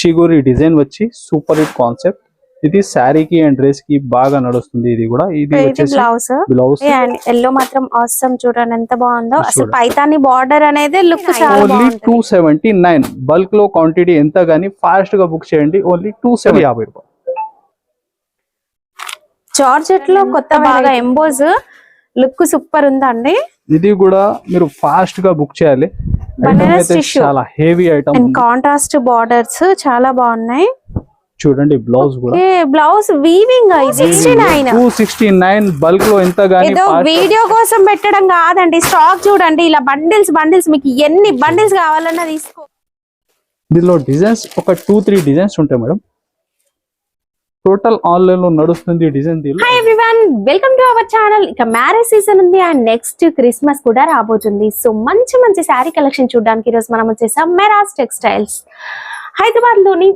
షిగురి design వచ్చి super hit concept. ఇది శారీకి అండ్ డ్రెస్కి బాగా నడుస్తుంది. ఇది కూడా ఇది వచ్చేసి బ్లౌజ్ బ్లౌజ్ అండ్ ఎల్లో మాత్రం అవసరం చూడండి. ఎంత బాగుందో. అసలు. పైతాని బార్డర్ అనేది లుక్ చాలా ఓన్లీ టూ సెవెంటీ నైన్ బల్క్లో క్వాంటిటీ ఎంత గానీ ఫాస్ట్గా బుక్ చేయండి. ఓన్లీ టూ సెవెన్ యాభై రూపాయలు. జార్జెట్లో కొత్త బాగా ఎంబోజ్ లుక్ సూపర్ ఉందండి. ఇది కూడా మీరు ఫాస్ట్గా బుక్ చేయాలి. అయితే tissue. చాలా heavy item and contrast borders చాలా బాగున్నాయి. చూడండి బ్లౌజ్ కూడా. Blouse weaving sixty nine two sixty nine బల్క్లో ఎంత గానీ ఏదో వీడియో కోసం పెట్టడం కాదండి స్టాక్ చూడండి. ఇలా బండిల్స్ బండిల్స్ మీకు ఎన్ని బండిల్స్ కావాలన్నా తీసుకో. దీనిలో డిజైన్స్ ఒక టూ త్రీ డిజైన్స్ ఉంటాయి మేడం. టోటల్ ఆన్లైన్లో నడుస్తుంది design hi everyone welcome to our channel ఇక మ్యారేజ్ సీజన్ ఉంది అండ్ నెక్స్ట్ క్రిస్మస్ కూడా రాబోతుంది. సో మంచి మంచి శారీ కలెక్షన్ చూడడానికి ఈరోజు మనం వచ్చేసాం మెరాజ్ టెక్స్టైల్స్ హైదరాబాద్లోని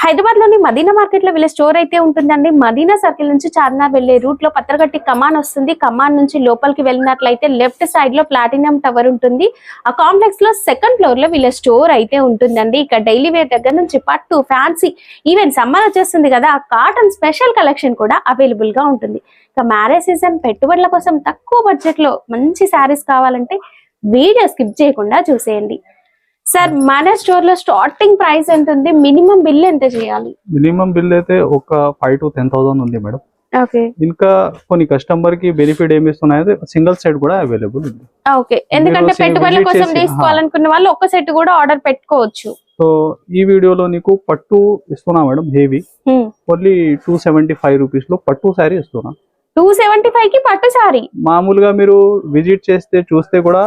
హైదరాబాద్లోని మదీనా మార్కెట్లో వీళ్ళ స్టోర్ అయితే ఉంటుందండి. మదీనా సర్కిల్ నుంచి చార్మినార్ వెళ్ళే రూట్లో పత్రగట్టి కమాన్ వస్తుంది. కమాన్ నుంచి లోపలికి వెళ్ళినట్లయితే లెఫ్ట్ సైడ్లో ప్లాటినం టవర్ ఉంటుంది. ఆ కాంప్లెక్స్లో సెకండ్ ఫ్లోర్లో వీళ్ళ స్టోర్ అయితే ఉంటుందండి. ఇక డైలీ వేర్ దగ్గర నుంచి పట్టు ఫ్యాన్సీ ఈవెన్ సమ్మర్ వచ్చేస్తుంది కదా ఆ కాటన్ స్పెషల్ కలెక్షన్ కూడా అవైలబుల్గా ఉంటుంది. ఇక మ్యారేజ్ సీజన్ పెట్టుబడుల కోసం తక్కువ బడ్జెట్లో మంచి శారీస్ కావాలంటే వీడియో స్కిప్ చేయకుండా చూసేయండి. సార్ మన స్టోర్లో స్టార్టింగ్ ప్రైస్ ఎంత ఉంది మినిమం బిల్ ఎంత చేయాలి? మినిమం బిల్ అయితే ఒక ఫైవ్ టు టెన్ థౌసండ్ ఉంది మేడం. ఓకే. ఇంకా కొన్ని కస్టమర్కి బెనిఫిట్ ఏమి ఇస్తున్నాయి సింగిల్ సైడ్ కూడా అవైలబుల్ ఉంది. ఓకే. ఎందుకంటే పెట్టుబడుల కోసం తీసుకోవాలనుకున్న వాళ్ళు ఒక సెట్ కూడా ఆర్డర్ పెట్టుకోవచ్చు. సో ఈ వీడియోలో నీకు పట్టు ఇస్తున్నా madam heavy. Only two seventy five రూపీస్లో పట్టు శారీ ఇస్తున్నా. టూ సెవెంటీ ఫైవ్కి పట్టు సారీ మామూలుగా మీరు విజిట్ చేస్తే చూస్తే కూడా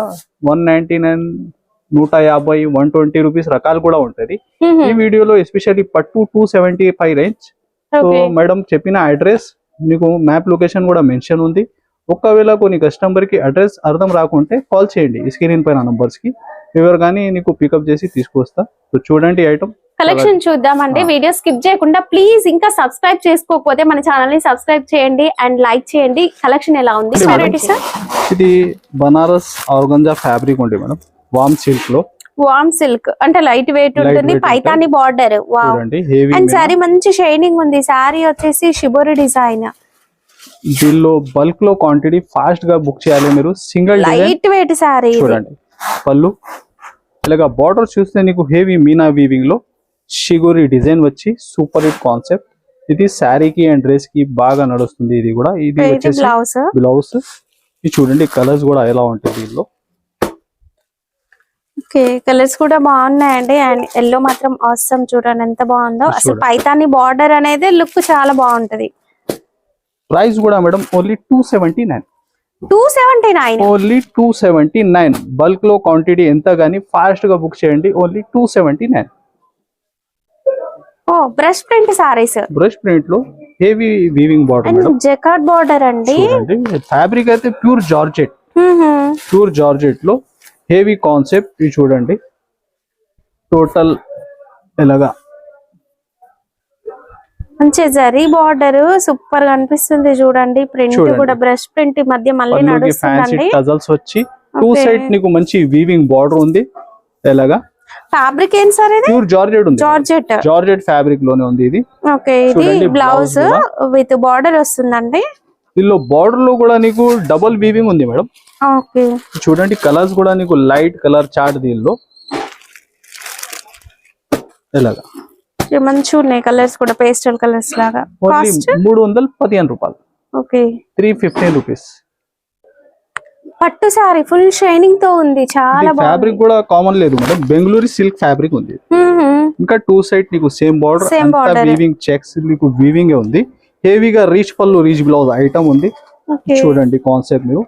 వన్ నైన్టీ నైన్ నూట యాభై వన్ ట్వంటీ రూపీస్ రకాలు కూడా ఉంటది. ఈ వీడియోలో ఎస్పెషల్లీ పట్టు two seventy five range so madam చెప్పిన అడ్రస్ మీకు మ్యాప్ లొకేషన్ కూడా మెన్షన్ ఉంది. ఒకవేళ కొన్ని కస్టమర్కి అడ్రస్ అర్థం రాకుంటే కాల్ చేయండి స్క్రీన్ పైన నంబర్స్కి ఎవరు కానీ నీకు పికప్ చేసి తీసుకొస్తా సో చూడండి ఐటమ్. కలెక్షన్ చూద్దామండి. వీడియో స్కిప్ చేయకుండా ప్లీజ్ ఇంకా సబ్స్క్రైబ్ చేసుకోకపోతే మన ఛానల్ని సబ్స్క్రైబ్ చేయండి అండ్ లైక్ చేయండి. కలెక్షన్ ఎలా ఉంది? ఇది బనారస్ ఆర్గంజా ఫ్యాబ్రిక్ ఉంది మేడం. వామ్ సిల్క్లో. వామ్ సిల్క్ అంటే లైట్ వెయిట్ ఉంటుంది పైతాని బార్డర్ అండ్ సారీ మంచి షైనింగ్ ఉంది. సారీ వచ్చేసి షిబోరి డిజైన్ దీనిలో బల్క్లో క్వాంటిటీ ఫాస్ట్గా బుక్ చేయాలి మీరు. సింగిల్ లైట్ వెయిట్ సారీ చూడండి పళ్ళు. ఇలాగా బార్డర్ చూస్తే నీకు హెవీ మీనా వీవింగ్లో షిగురి డిజైన్ వచ్చి సూపర్ హిట్ కాన్సెప్ట్ ఇది శారీకి అండ్ డ్రెస్కి బాగా నడుస్తుంది. ఇది కూడా ఇది వచ్చేసి బ్లౌజ్ బ్లౌజ్ ఇది చూడండి కలర్స్ కూడా ఎలా ఉంటుంది దీనిలో. ఓకే కలర్స్ కూడా బాగున్నాయండి. అండ్ ఎల్లో మాత్రం అవసరం చూడండి ఎంత బాగుందో. అసలు. పైతాని బార్డర్ అనేది లుక్ చాలా బాగుంటది. ప్రైస్ కూడా madam only two seventy nine two seventy nine only two seventy nine బల్క్లో క్వాంటిటీ ఎంత గానీ ఫాస్ట్గా బుక్ చేయండి ఓన్లీ టూ సెవెంటీ నైన్ ఓ బ్రష్ ప్రింట్ సారీస్ బ్రష్ ప్రింట్లో heavy weaving border jacquard border అండి. ఫ్యాబ్రిక్ అయితే ప్యూర్ జార్జెట్. ప్యూర్ జార్జెట్లో హెవీ కాన్సెప్ట్ ఇది చూడండి. టోటల్ ఎలాగా? మంచి జరీ బార్డర్ సూపర్గా అనిపిస్తుంది చూడండి. ప్రింట్. కూడా బ్రష్ ప్రింట్ ఈ మధ్య మళ్ళీ నడుస్తుందండి. టజల్స్ వచ్చి టూ. సైడ్ నీకు మంచి వీవింగ్ బార్డర్ ఉంది. ఎలాగా? ఫ్యాబ్రిక్ ఏం సార్ ఇది? ప్యూర్ జార్జెట్ ఉంది. జార్జెట్ జార్జెట్ ఫ్యాబ్రిక్లోనే ఉంది ఇది. ఓకే ఇది బ్లౌజ్ విత్ బార్డర్ వస్తుందండి. దీనిలో బార్డర్లో కూడా నీకు డబుల్ వీవింగ్ ఉంది మేడం. చూడండి కలర్స్ కూడా నీకు లైట్ కలర్ చార్ట్ దీనిలో. మంచిగా ఉన్నాయి కలర్స్ కూడా పేస్టల్ కలర్స్ లాగా. మూడు వందల పదిహేను రూపాయలు. ఓకే. త్రీ ఫిఫ్టీన్ రూపీస్ పట్టు సారీ ఫుల్ షైనింగ్తో ఉంది చాలా ఫ్యాబ్రిక్ కూడా కామన్ లేదు మేడం. బెంగళూరు సిల్క్ ఫ్యాబ్రిక్ ఉంది. ఇంకా టూ సైడ్ నీకు సేమ్ బార్డర్. వీవింగ్ చెక్స్ నీకు వీవింగ్ ఉంది. హెవీగా రీచ్ పళ్ళు రీచ్ బ్లౌజ్ ఐటమ్ ఉంది. చూడండి కాన్సెప్ట్ మీరు.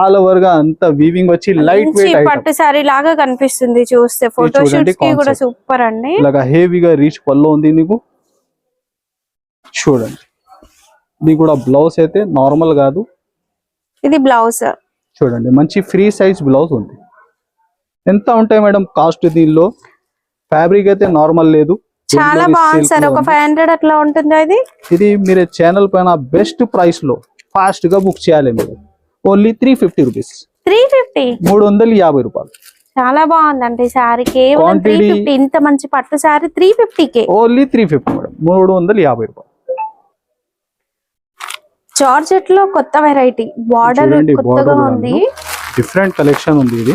ఆల్ ఓవర్గా అంత వీవింగ్ వచ్చి లైట్ వెయిట్ ఐటమ్ పట్టు సారీ లాగా కనిపిస్తుంది చూస్తే. ఫోటో షూట్స్కి కూడా. సూపర్ అండి. ఇలాగా హెవీగా రీచ్ పళ్ళు ఉంది నీకు. చూడండి. ఇది కూడా బ్లౌజ్ అయితే నార్మల్ కాదు. ఇది బ్లౌజ్ చూడండి మంచి ఫ్రీ సైజ్ బ్లౌజ్ ఉంది. ఎంత ఉంటాయి మేడం కాస్ట్ దీనిలో? ఫ్యాబ్రిక్ అయితే నార్మల్ లేదు. చాలా బాగుంది సార్. ఒక. ఫైవ్ హండ్రెడ్ అట్లా ఉంటుందా ఇది? ఇది మీరు ఛానల్ పైన బెస్ట్ ప్రైస్లో ఫాస్ట్గా బుక్ చేయాలి మీరు. Only three fifty rupees three fifty మూడు వందల యాభై రూపాయలు. చాలా బాగుందండి శారీ కేవలం త్రీ ఫిఫ్టీ ఇంత మంచి పట్టు sari three K. Only three fifty madam మూడు వందల యాభై రూపాయలు. జార్జెట్లో కొత్త వెరైటీ బార్డర్ కొత్తగా ఉంది. డిఫరెంట్ కలెక్షన్ ఉంది ఇది.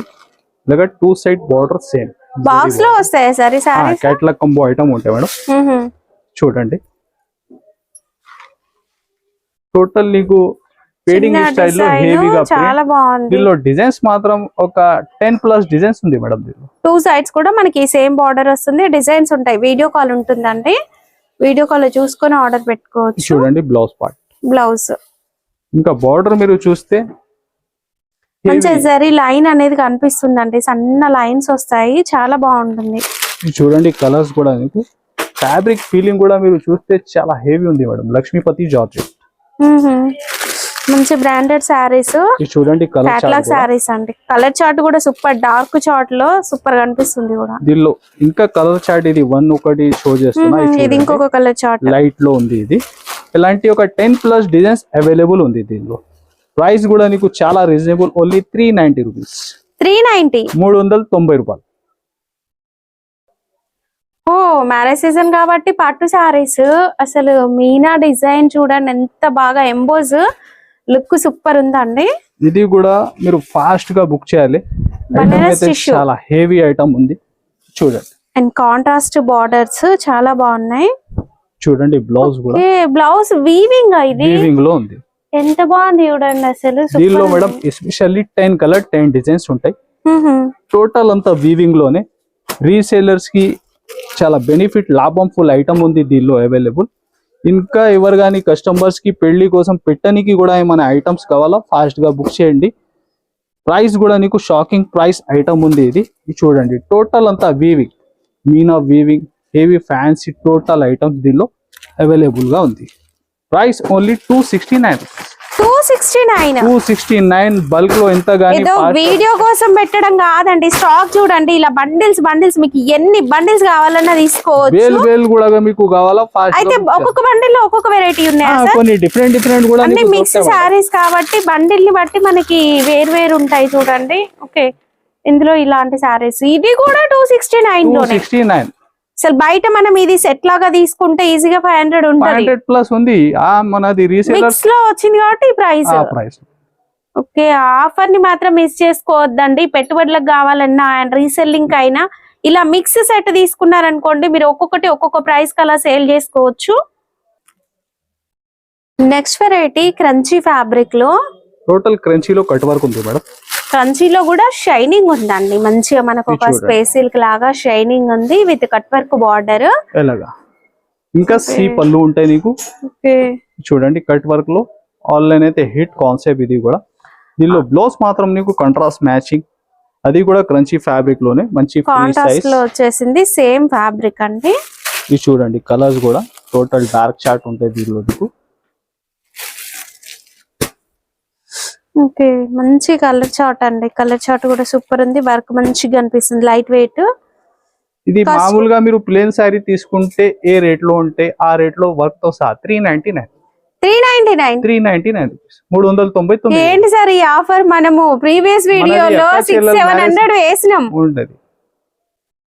ఇలాగ టూ సైడ్ బార్డర్ సేమ్ బాక్స్లో వస్తాయా సార్ ఈ శారీస్ క్యాట్లాగ్ కంబో ఐటమ్ ఉంటాయి మేడం. చూడండి. టోటల్ నీకు పేడింగ్ స్టైల్లో హెవీగా చాలా బాగుంది. దీనిలో డిజైన్స్ మాత్రం ఒక టెన్ ప్లస్ డిజైన్స్ ఉంది మేడం టూ సైడ్స్ కూడా మనకి సేమ్ బార్డర్ వస్తుంది. డిజైన్స్ ఉంటాయి. వీడియో కాల్ ఉంటుందండి. వీడియో కాల్లో చూసుకొని ఆర్డర్ పెట్టుకోవచ్చు. చూడండి బ్లౌజ్ పార్ట్ బ్లౌజ్ ఇంకా బార్డర్ మీరు చూస్తే మంచి. జరీ లైన్ అనేది కనిపిస్తుందండి. సన్న లైన్స్ వస్తాయి. చాలా బాగుంటుంది. చూడండి కలర్స్ కూడా మీకు. ఫ్యాబ్రిక్ ఫీలింగ్ కూడా మీరు చూస్తే చాలా హెవీ ఉంది మేడం. లక్ష్మీపతి జార్జెట్. మంచి బ్రాండెడ్ శారీస్. చూడండి శారీస్ అండి. కలర్ చార్ట్ కూడా సూపర్. డార్క్ చార్ట్లో సూపర్ కనిపిస్తుంది కూడా. దీనిలో ఇంకా కలర్ చార్ట్ ఇది వన్ ఒకటి షో చేస్తున్నా. ఇది ఇంకొక కలర్ చార్ట్. లైట్లో ఉంది ఇది. ఇలాంటి ఒక టెన్ ప్లస్ డిజైన్స్ అవైలబుల్ ఉంది దీనిలో. ప్రైస్ కూడా నీకు చాలా reasonable only three ninety rupees. Three ninety మూడు వందల తొంభై రూపాయలు. ఓ మ్యారేజ్ సీజన్ కాబట్టి పట్టు శారీస్. అసలు మీనా డిజైన్ చూడండి ఎంత బాగా ఎంబోజ్. లుక్ సూపర్ ఉందండి. ఇది కూడా మీరు ఫాస్ట్గా బుక్ చేయాలి. చాలా హెవీ ఐటమ్ ఉంది. చూడండి. అండ్ కాంట్రాస్ట్ బార్డర్స్ చాలా బాగున్నాయి. చూడండి బ్లౌజ్ కూడా. బ్లౌజ్ వీవింగ్ ఇది? వీవింగ్లో ఉంది. ఎంత బాగుంది చూడండి అసలు దీనిలో. Madam especially ten colour ten designs ఉంటాయి. టోటల్ అంతా వీవింగ్లోనే రీసేలర్స్కి చాలా బెనిఫిట్ లాభం ఫుల్ ఐటమ్ ఉంది దీనిలో అవైలబుల్ ఇంకా ఎవరు కానీ కస్టమర్స్కి పెళ్ళి కోసం పెట్టడానికి కూడా ఏమైనా ఐటమ్స్ కావాలా ఫాస్ట్గా బుక్ చేయండి. ప్రైస్ కూడా నీకు షాకింగ్ ప్రైస్ ఐటమ్ ఉంది ఇది. ఇది చూడండి టోటల్ అంతా weaving meena weaving heavy fancy total items దీనిలో అవైలబుల్గా ఉంది. Price only two sixty nine. Two sixty nine. Two sixty nine బల్క్లో ఎంత గానీ ఏదో వీడియో కోసం పెట్టడం కాదండి స్టాక్ చూడండి ఇలా బండిల్స్ బండిల్స్ మీకు ఎన్ని బండిల్స్ కావాలన్నా తీసుకోవచ్చు. వేలు వేలు కూడా మీకు కావాలా అయితే ఒక్కొక్క బండిల్లో ఒక్కొక్క వెరైటీ ఉన్నాయా కొన్ని డిఫరెంట్ డిఫరెంట్ కూడా అన్ని మిక్స్ శారీస్ కాబట్టి బండిల్ని బట్టి మనకి వేరు వేరు ఉంటాయి చూడండి. ఓకే ఇందులో ఇలాంటి శారీస్ ఇది కూడా two sixty nine sixty nine. అసలు బయట మనం ఇది సెట్ లాగా తీసుకుంటే ఈజీగా ఫైవ్ హండ్రెడ్ ఉంటుంది. ప్లస్ ఉంది. మనది లో వచ్చింది కాబట్టి ప్రైస్ ప్రైస్ ఓకే ఆఫర్ని మాత్రం మిస్ చేసుకోవద్దండి. పెట్టుబడులకు కావాలన్నా అండ్ రీసెల్లింగ్ అయినా ఇలా మిక్స్ సెట్ తీసుకున్నారనుకోండి మీరు ఒక్కొక్కటి ఒక్కొక్క ప్రైస్కి అలా సేల్ చేసుకోవచ్చు. నెక్స్ట్ వెరైటీ క్రంచీ ఫ్యాబ్రిక్లో. టోటల్ క్రంచీలో కట్ వర్క్ ఉంది మేడం. క్రంచీలో కూడా షైనింగ్ ఉందండి. మంచిగా మనకు ఒక. స్పేస్ సిల్క్ లాగా షైనింగ్ ఉంది విత్ కట్ వర్క్ బార్డర్. ఎలాగా? ఇంకా సి పళ్ళు ఉంటాయి నీకు? చూడండి కట్ వర్క్లో ఆన్లైన్ అయితే హిట్ కాన్సెప్ట్ ఇది కూడా. దీనిలో బ్లౌజ్ మాత్రం నీకు కంట్రాస్ట్ మ్యాచింగ్ అది కూడా క్రంచీ ఫ్యాబ్రిక్లోనే మంచి కాంట్రాస్ట్లో వచ్చేసింది సేమ్ ఫ్యాబ్రిక్ అండి. ఇది చూడండి కలర్స్ కూడా. టోటల్ డార్క్ చార్ట్ ఉంటాయి దీనిలో నీకు. ఓకే మంచి కలర్ చాట్ అండి. కలర్ చాట్ కూడా సూపర్ ఉంది. వర్క్ మంచిగా అనిపిస్తుంది. Light weight. ఇది మామూలుగా మీరు ప్లేన్ శారీ తీసుకుంటే ఏ రేట్లో ఉంటే ఆ రేట్లో వర్క్తో సహా three ninety nine three ninety nine three ninety nine మూడు వందల తొంభై తొమ్మిది. ఏంటి సార్ ఈ ఆఫర్? మనము ప్రీవియస్ వీడియోలో సిక్స్ సెవెన్ హండ్రెడ్ వేసినాం. ఉండదు.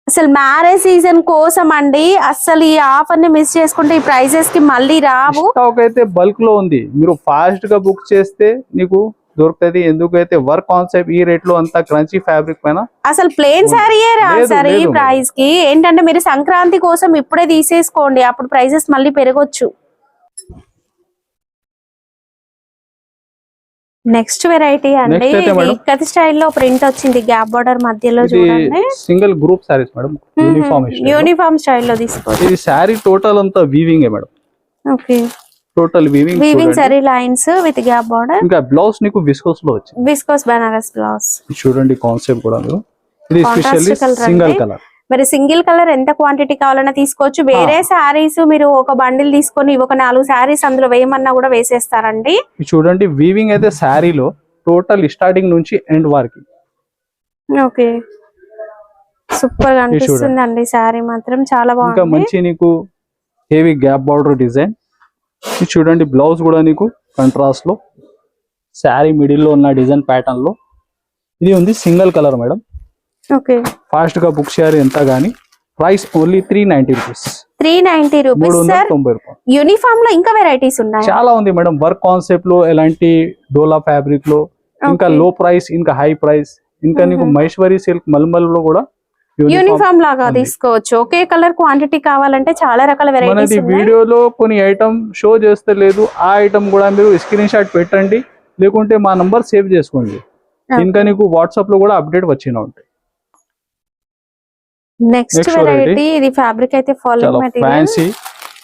అసలు మ్యారేజ్ సీజన్ కోసం అండి అసలు ఈ ఆఫర్ని మిస్ చేసుకుంటే ఈ ప్రైజెస్కి మళ్ళీ రావు. అయితే బల్క్లో ఉంది. మీరు ఫాస్ట్గా బుక్ చేస్తే నీకు దొరుకుతుంది. ఎందుకైతే వర్క్ కాన్సెప్ట్ ఈ రేట్లో అంతా క్రంచీ ఫ్యాబ్రిక్ పైన? అసలు ప్లేన్ సారీయే సార్ ఈ లేదు. ప్రైస్కి. ఏంటంటే మీరు సంక్రాంతి కోసం ఇప్పుడే తీసేసుకోండి. అప్పుడు ప్రైజెస్ మళ్ళీ పెరగొచ్చు. నెక్స్ట్ వెరైటీ అండి? ఇక్కతి స్టైల్లో ప్రింట్ వచ్చింది. గ్యాప్ బార్డర్ మధ్యలో చూడండి. Single group saris madam. Uniform uniform స్టైల్లో తీసుకోవచ్చు. ఇది శారీ టోటల్ అంతా weaving madam. Okay. Total weaving weaving sari lines with gap border ఇంకా బ్లౌజ్ నీకు విస్కోస్లో వచ్చింది. విస్కోస్ బనారస్ బ్లౌజ్ చూడండి కాన్సెప్ట్ కూడా మీరు ఇది స్పెషల్లీ సింగిల్. కలర్ మరి సింగిల్ కలర్ ఎంత క్వాంటిటీ కావాలన్నా తీసుకోవచ్చు. వేరే శారీస్ మీరు ఒక బండిల్ తీసుకొని ఒక నాలుగు శారీస్ అందులో వేయమన్నా కూడా వేసేస్తారండి. చూడండి వీవింగ్ అయితే శారీలో టోటల్ స్టార్టింగ్ నుంచి ఎండ్ వరకు. ఓకే. సూపర్గా అనిపిస్తుంది అండి శారీ మాత్రం. చాలా ఇంకా బాగుంది. మంచి నీకు హెవీ గ్యాప్ బార్డర్ డిజైన్ ఇది చూడండి బ్లౌజ్ కూడా నీకు కంట్రాస్ట్లో. శారీ మిడిల్లో ఉన్న డిజైన్ ప్యాటర్న్లో. ఇది ఉంది సింగిల్ కలర్ మేడం ఓకే. ఫాస్ట్గా బుక్ చేయాలి ఎంత గానీ. Price only three ninety rupees three ninety rupees యూనిఫామ్లో ఇంకా వెరైటీస్ ఉన్నాయి? చాలా ఉంది మేడం వర్క్ కాన్సెప్ట్లో ఎలాంటి డోలా ఫ్యాబ్రిక్లో ఇంకా. లో ప్రైస్ ఇంకా హై ప్రైస్ ఇంకా నీకు. మహేశ్వరి సిల్క్ మల్మల్లో కూడా యూనిఫామ్ లాగా. తీసుకోవచ్చు. ఒకే కలర్ క్వాంటిటీ కావాలంటే చాలా రకాల వెరైటీస్ ఉన్నాయి. వీడియోలో కొన్ని ఐటమ్ షో చేస్తే లేదు. ఆ ఐటమ్ కూడా మీరు స్క్రీన్ షాట్ పెట్టండి. లేకుంటే మా నంబర్ సేవ్ చేసుకోండి. ఇంకా నీకు వాట్సాప్లో కూడా అప్డేట్ వచ్చిన ఉంటాయి. Next variety. ఇది ఫ్యాబ్రిక్ అయితే మెటీరియల్ ఫ్యాన్సీ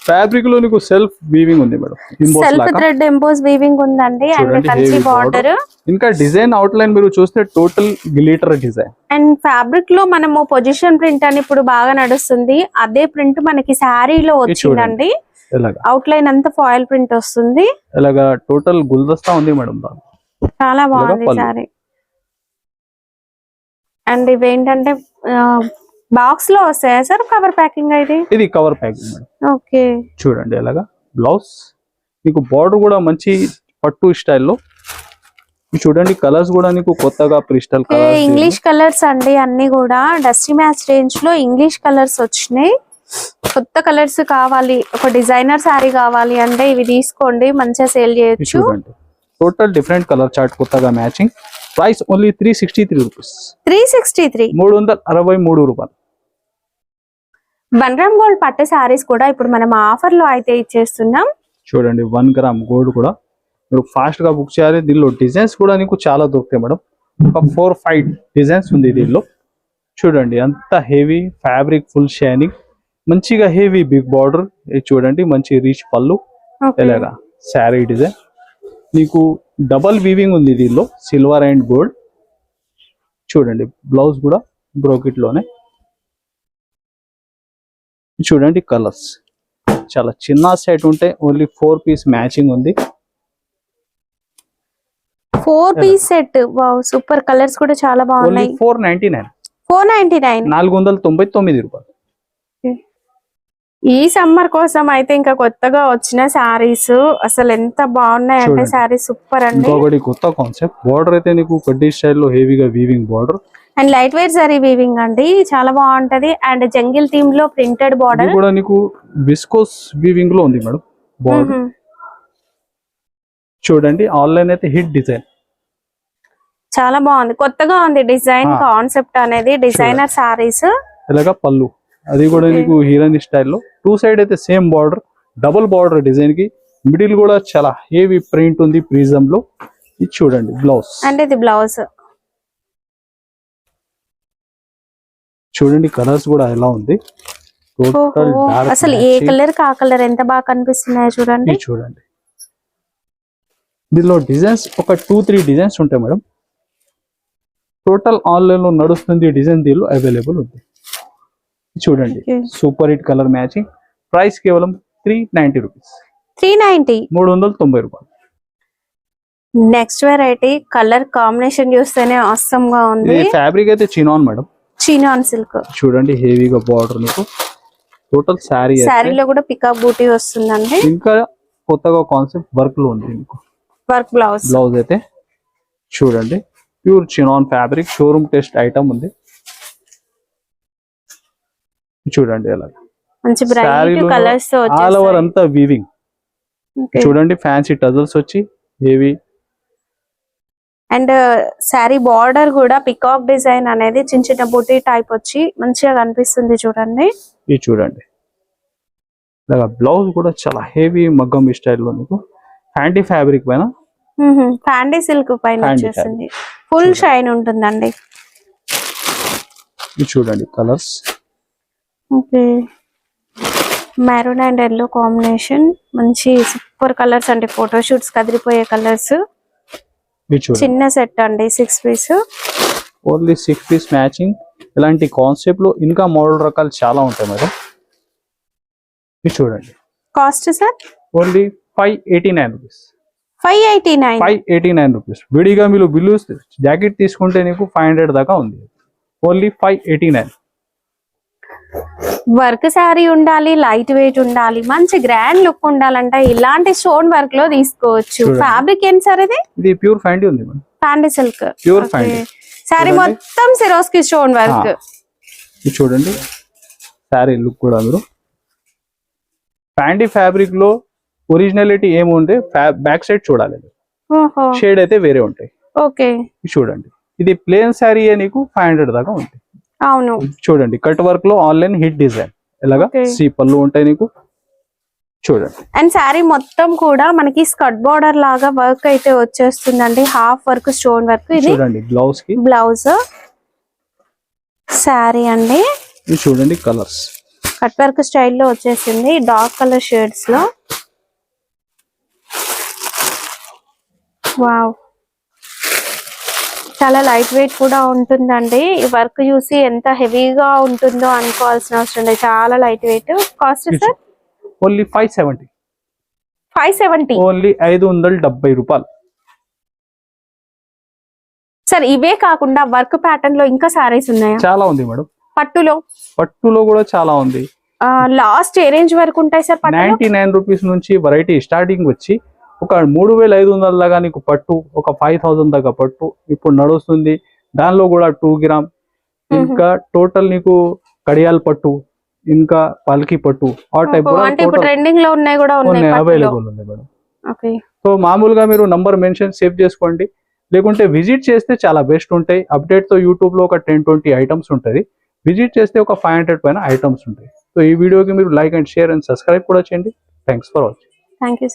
ఫ్యాబ్రిక్లో నీకు సెల్ఫ్ వీవింగ్ ఉంది madam. Self thread emboss weaving ఉందండి అండ్ కంచి బార్డర్ ఇంకా డిజైన్ అవుట్ లైన్ మీరు చూస్తే టోటల్ గ్లిటర్ డిజైన్ అండ్ ఫ్యాబ్రిక్లో మనము పొజిషన్ ప్రింట్ అని ఇప్పుడు బాగా నడుస్తుంది. అదే ప్రింట్ మనకి శారీలో వచ్చిందండి. అవుట్ లైన్ అంతా ఫాయిల్ ప్రింట్ వస్తుంది. ఎలాగా? టోటల్ గుల్దస్తా ఉంది మేడం చాలా బాగుంది. శారీ అండ్ ఇవేంటంటే బాక్స్లో వస్తాయా సార్ కవర్ ప్యాకింగ్ ఇది ఇది కవర్ ప్యాకింగ్ ఓకే చూడండి ఎలాగా. బ్లౌజ్ నీకు బార్డర్ కూడా మంచి పట్టు స్టైల్లో చూడండి కలర్స్ కూడా నీకు కొత్తగా క్రిస్టల్ కలర్స్ ఇంగ్లీష్ కలర్స్ అండి అన్ని కూడా. డస్టీ మ్యాచ్ రేంజ్లో ఇంగ్లీష్ కలర్స్ వచ్చినాయి. కొత్త కలర్స్ కావాలి. ఒక డిజైనర్ శారీ కావాలి అంటే ఇవి తీసుకోండి. మంచిగా సేల్ చేయొచ్చు. టోటల్ డిఫరెంట్ కలర్ చార్ట్ కొత్తగా matching price only three sixty three rupees. Three sixty three. మూడు వందల అరవై మూడు రూపాయలు. బన్రామ్ గోల్డ్ పట్టు శారీస్ కూడా ఇప్పుడు మనం ఆఫర్లో అయితే ఇచ్చేస్తున్నాం. చూడండి వన్ గ్రామ్ గోల్డ్ కూడా. మీరు ఫాస్ట్గా బుక్ చేయాలి. దీనిలో డిజైన్స్ కూడా నీకు చాలా దొరుకుతాయి మేడం. ఒక ఫోర్ ఫైవ్ డిజైన్స్ ఉంది దీనిలో. చూడండి అంత హెవీ ఫ్యాబ్రిక్ ఫుల్ షైనింగ్. మంచిగా హెవీ బిగ్ బార్డర్. చూడండి మంచి రీచ్ పళ్ళు. ఎలాగా? శారీ డిజైన్. నీకు డబల్ వీవింగ్ ఉంది దీనిలో సిల్వర్ అండ్ గోల్డ్. చూడండి బ్లౌజ్ కూడా బ్రోకెట్లోనే చూడండి కలర్స్. చాలా చిన్న సెట్ ఉంటే ఓన్లీ ఫోర్ పీస్ మ్యాచింగ్ ఉంది. Four piece set. Wow super. Colours కూడా చాలా బాగున్నాయి. Four ninety nine. Four ninety nine. నాలుగు వందల తొంభై తొమ్మిది రూపాయలు. ఈ సమ్మర్ కోసం అయితే ఇంకా కొత్తగా వచ్చిన శారీస్ అసలు ఎంత బాగున్నాయి అంటే. శారీస్ సూపర్ అండి. ఇంకొకటి కొత్త కాన్సెప్ట్ బార్డర్ అయితే నీకు కడ్డీ స్టైల్లో హెవీగా weaving border and light weight zari weaving అండి. చాలా బాగుంటది. అండ్ జంగిల్ థీమ్లో ప్రింటెడ్ బార్డర్ కూడా నీకు విస్కోస్ వీవింగ్లో ఉంది మేడం బార్డర్ చూడండి ఆన్లైన్ అయితే హిట్ డిజైన్ చాలా బాగుంది. కొత్తగా ఉంది డిజైన్. కాన్సెప్ట్ అనేది. డిజైనర్ శారీస్ ఇలాగా పళ్ళు. అది కూడా. నీకు హీరోయిన్ స్టైల్లో. టూ సైడ్ అయితే సేమ్ బార్డర్ డబుల్ బార్డర్ డిజైన్కి. మిడిల్ కూడా చాలా హెవీ ప్రింట్ ఉంది ప్రిజం లో. ఇది చూడండి బ్లౌజ్ అండ్ ఇది బ్లౌజ్ చూడండి కలర్స్ కూడా ఎలా ఉంది. టోటల్ అసలు ఏ కలర్ కా కలర్ ఎంత బాగా కనిపిస్తున్నాయో చూడండి. చూడండి. దీనిలో డిజైన్స్ ఒక టూ త్రీ డిజైన్స్ ఉంటాయి మేడం. టోటల్ ఆన్లైన్లో నడుస్తుంది డిజైన్ దీనిలో అవైలబుల్ ఉంది. చూడండి. Super hit colour matching price కేవలం three ninety rupees three ninety మూడు వందల తొంభై రూపాయలు. నెక్స్ట్ వెరైటీ కలర్ కాంబినేషన్ చూస్తేనే గా ఉంది. ఫ్యాబ్రిక్ అయితే చినాన్ మేడం చినాన్ సిల్క్ చూడండి హెవీగా బార్డర్ మీకు. టోటల్ శారీ శారీలో కూడా పికప్ బూటీ వస్తుందండి. ఇంకా కొత్తగా కాన్సెప్ట్ వర్క్లో ఉంది మీకు. వర్క్ బ్లౌజ్ బ్లౌజ్ అయితే. చూడండి pure chinon fabric showroom test item ఉంది. చూడండి ఎలా మంచి బ్రైట్ కలర్స్తో ఆల్ ఓవర్ వచ్చేసాయి. అంతా వీవింగ్. చూడండి ఫ్యాన్సీ టజల్స్ వచ్చి హెవీ అండ్ శారీ బార్డర్ కూడా పికాక్ డిజైన్ అనేది చిన్న చిన్న బుటీ టైప్ వచ్చి మంచిగా కనిపిస్తుంది చూడండి. ఇది చూడండి. ఇలాగా బ్లౌజ్ కూడా చాలా హెవీ మగ్గం స్టైల్లో మీకు. హ్యాండీ ఫ్యాబ్రిక్ పైన? ఫ్యాండీ సిల్క్ పైన వచ్చేసింది ఫుల్ షైన్ ఉంటుందండి. ఇది చూడండి colours okay. Maroon and yellow combination మంచి సూపర్ కలర్స్ అండి. ఫోటో షూట్స్ కదిరిపోయే కలర్స్ చిన్న సెట్ అండి. Six piece only six piece matching ఇలాంటి కాన్సెప్ట్లో ఇంకా మోడల్ రకాలు చాలా ఉంటాయి మేడం. ఇది చూడండి. Cost sir only five eighty nine rupees five eighty nine five eighty nine rupees విడిగా మీరు బిల్లు జాకెట్ తీసుకుంటే నీకు ఫైవ్ హండ్రెడ్ దాకా ఉంది. Only five eighty nine work sari ఉండాలి లైట్ వెయిట్ ఉండాలి మంచి గ్రాండ్ లుక్ ఉండాలంటే. ఇలాంటి స్టోన్ వర్క్లో తీసుకోవచ్చు. ఫ్యాబ్రిక్ ఏంటి సార్ ఇది? ఇది ప్యూర్ ఫ్యాండీ ఉంది ఫ్యాండీ సిల్క్. ప్యూర్ ఫ్యాండీ. శారీ. మొత్తం సిరోస్కి స్టోన్ వర్క్. ఇది చూడండి. శారీ లుక్ కూడా మీరు. ప్యాండీ ఫ్యాబ్రిక్లో ఒరిజినాలిటీ ఏముంటే బ్యాక్ సైడ్ చూడాలి షేడ్ అయితే వేరే ఉంటాయి. ఓకే. చూడండి. ఇది ప్లేన్ శారీ నీకు ఫైవ్ హండ్రెడ్ దాకా ఉంటుంది అవును. చూడండి కట్ వర్క్లో ఆన్లైన్ హిట్ డిజైన్. ఎలాగా. సి పళ్ళు ఉంటాయి నీకు? చూడండి. అండ్ శారీ మొత్తం కూడా మనకి స్కర్ట్ బార్డర్ లాగా వర్క్ అయితే వచ్చేస్తుందండి. Half work stone work. ఇది చూడండి బ్లౌజ్కి. బ్లౌజ్. శారీ అండి. చూడండి కలర్స్ కట్ వర్క్ స్టైల్లో వచ్చేసింది. డార్క్ కలర్ షేడ్స్లో వావ్. చాలా లైట్ వెయిట్ కూడా ఉంటుందండి. ఈ వర్క్ చూసి ఎంత హెవీగా ఉంటుందో అనుకోవాల్సిన అవసరం లేదు. చాలా light weight cost sir only five seventy five seventy only ఐదు వందల డెబ్బై రూపాయలు. సార్ ఇవే కాకుండా వర్క్ ప్యాటర్న్లో ఇంకా సారీస్ ఉన్నాయా? చాలా ఉంది మేడం. పట్టులో? పట్టులో కూడా చాలా ఉంది. లాస్ట్ ఏ రేంజ్ వరకు ఉంటాయి సార్ నైన్టీ నైన్ రూపీస్ నుంచి వెరైటీ స్టార్టింగ్ వచ్చి ఒక మూడు వేల ఐదు వందల దాకా నీకు పట్టు ఒక ఫైవ్ థౌసండ్ దాకా పట్టు. ఇప్పుడు నడుస్తుంది. దానిలో కూడా టూ గ్రామ్ ఇంకా టోటల్ నీకు కడియాల్ పట్టు ఇంకా పల్కి పట్టు. ఆ టైప్ ట్రెండింగ్లో ఉన్నాయి కూడా ఉన్నాయి అవైలబుల్ ఉంది మేడం. సో మామూలుగా మీరు నంబర్ మెన్షన్ సేవ్ చేసుకోండి. లేకుంటే విజిట్ చేస్తే చాలా బెస్ట్ ఉంటాయి. అప్డేట్తో యూట్యూబ్లో ఒక టెన్ ట్వంటీ ఐటమ్స్ ఉంటుంది. విజిట్ చేస్తే ఒక ఫైవ్ హండ్రెడ్ పైన ఐటమ్స్ ఉంటాయి. సో ఈ వీడియోకి మీరు like and share and subscribe కూడా చేయండి. Thanks for watching thank you